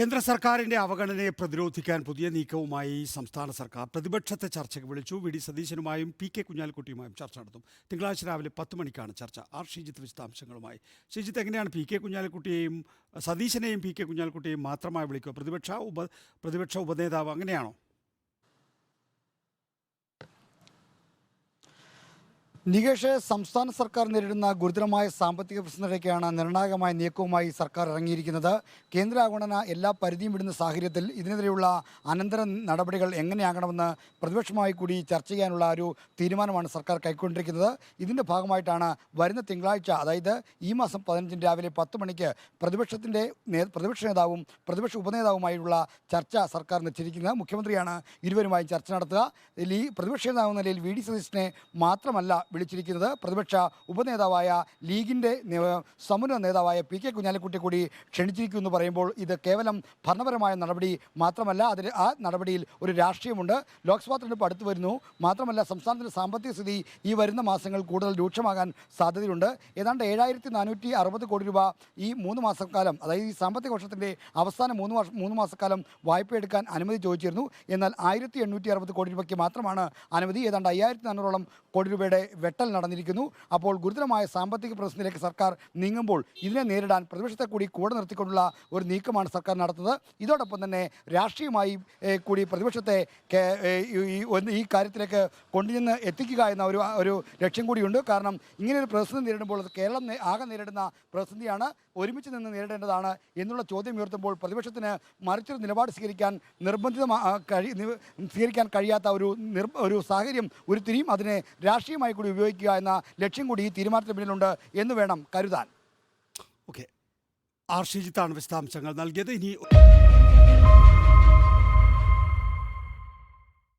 കേന്ദ്ര സർക്കാരിന്റെ അവഗണനയെ പ്രതിരോധിക്കാൻ പുതിയ നീക്കവുമായി സംസ്ഥാന സർക്കാർ പ്രതിപക്ഷത്തെ ചർച്ചയ്ക്ക് വിളിച്ചു. വി. ഡി. സതീശനുമായും പി. കെ. കുഞ്ഞാലിക്കുട്ടിയുമായും ചർച്ച നടത്തും. തിങ്കളാഴ്ച രാവിലെ പത്ത് മണിക്കാണ് ചർച്ച. ആർ. ഷിജിത്ത് വിശദാംശങ്ങളുമായി. ഷിജിത്ത് എങ്ങനെയാണ് പി. കെ. കുഞ്ഞാലിക്കുട്ടിയെയും സതീശനെയും പി. കെ. കുഞ്ഞാലിക്കുട്ടിയെയും മാത്രമായി വിളിക്കുക? പ്രതിപക്ഷ ഉപ പ്രതിപക്ഷ ഉപനേതാവ് അങ്ങനെയാണോ? നികേഷ് സംസ്ഥാന സർക്കാർ നേരിടുന്ന ഗുരുതരമായ സാമ്പത്തിക പ്രശ്നങ്ങളിലേക്കാണ് നിർണായകമായ നീക്കവുമായി സർക്കാർ ഇറങ്ങിയിരിക്കുന്നത്. കേന്ദ്ര അവഗണന എല്ലാ പരിധിയും വിടുന്ന സാഹചര്യത്തിൽ ഇതിനെതിരെയുള്ള അനന്തര നടപടികൾ എങ്ങനെയാകണമെന്ന് പ്രതിപക്ഷമായി കൂടി ചർച്ച ചെയ്യാനുള്ള ഒരു തീരുമാനമാണ് സർക്കാർ കൈക്കൊണ്ടിരിക്കുന്നത്. ഇതിന്റെ ഭാഗമായിട്ടാണ് വരുന്ന തിങ്കളാഴ്ച അതായത് ഈ മാസം പതിനഞ്ചിന് രാവിലെ പത്ത് മണിക്ക് പ്രതിപക്ഷത്തിന്റെ പ്രതിപക്ഷ നേതാവും പ്രതിപക്ഷ ഉപനേതാവുമായുള്ള ചർച്ച സർക്കാർ നിശ്ചയിക്കുന്നത് മുഖ്യമന്ത്രിയാണ് ഇരുവരുമായും ചർച്ച നടത്തുക. ഇതിൽ ഈ പ്രതിപക്ഷ നേതാവ് നിലയിൽ വി ഡി സതീശനെ മാത്രമല്ല വിളിച്ചിരിക്കുന്നത് പ്രതിപക്ഷ ഉപനേതാവായ ലീഗിന്റെ സമുന്ന നേതാവായ പി കെ കുഞ്ഞാലിക്കുട്ടി കൂടി ക്ഷണിച്ചിരിക്കുന്നു എന്ന് പറയുമ്പോൾ ഇത് കേവലം ഭരണപരമായ നടപടി മാത്രമല്ല അതിൽ ആ നടപടിയിൽ ഒരു രാഷ്ട്രീയമുണ്ട്. ലോക്സഭാ തെരഞ്ഞെടുപ്പ് അടുത്ത് വരുന്നു. മാത്രമല്ല സംസ്ഥാനത്തിന്റെ സാമ്പത്തിക സ്ഥിതി ഈ വരുന്ന മാസങ്ങൾ കൂടുതൽ രൂക്ഷമാകാൻ സാധ്യതയുണ്ട്. ഏതാണ്ട് ഏഴായിരത്തി നാനൂറ്റി അറുപത് കോടി രൂപ ഈ മൂന്ന് മാസക്കാലം അതായത് ഈ സാമ്പത്തിക വർഷത്തിന്റെ അവസാന മൂന്ന് വർഷം മൂന്ന് മാസക്കാലം വായ്പ എടുക്കാൻ അനുമതി ചോദിച്ചിരുന്നു. എന്നാൽ ആയിരത്തി എണ്ണൂറ്റി അറുപത് കോടി രൂപയ്ക്ക് മാത്രമാണ് അനുമതി. ഏതാണ്ട് അയ്യായിരത്തി നാനൂറോളം കോടി രൂപയുടെ വെട്ടൽ നടന്നിരിക്കുന്നു. അപ്പോൾ ഗുരുതരമായ സാമ്പത്തിക പ്രതിസന്ധിയിലേക്ക് സർക്കാർ നീങ്ങുമ്പോൾ ഇതിനെ നേരിടാൻ പ്രതിപക്ഷത്തെ കൂടി കൂടെ നിർത്തിക്കൊണ്ടുള്ള ഒരു നീക്കമാണ് സർക്കാർ നടത്തുന്നത്. ഇതോടൊപ്പം തന്നെ രാഷ്ട്രീയമായി കൂടി പ്രതിപക്ഷത്തെ ഈ- കാര്യത്തിലേക്ക് കൊണ്ടുചെന്ന് എത്തിക്കുക എന്ന ഒരു ഒരു ലക്ഷ്യം കൂടിയുണ്ട്. കാരണം ഇങ്ങനെ ഒരു പ്രതിസന്ധി നേരിടുമ്പോൾ കേരളം ആകെ നേരിടുന്ന പ്രതിസന്ധിയാണ്. ഒരുമിച്ച് നിന്ന് നേരിടേണ്ടതാണ് എന്നുള്ള ചോദ്യം ഉയർത്തുമ്പോൾ പ്രതിപക്ഷത്തിന് മറിച്ചൊരു നിലപാട് സ്വീകരിക്കാൻ നിർബന്ധിതമാ കഴി സ്വീകരിക്കാൻ കഴിയാത്ത ഒരു ഒരു സാഹചര്യം ഉരുത്തിരിയും. അതിനെ രാഷ്ട്രീയമായി കൂടി ഉപയോഗിക്കുക എന്ന ലക്ഷ്യം കൂടി ഈ തീരുമാനത്തിന് പിന്നിലുണ്ട് എന്ന് വേണം കരുതാൻ. ഓക്കെ ആർ ശ്രീജിത്താണ് വിശദാംശങ്ങൾ നൽകിയത്. ഇനി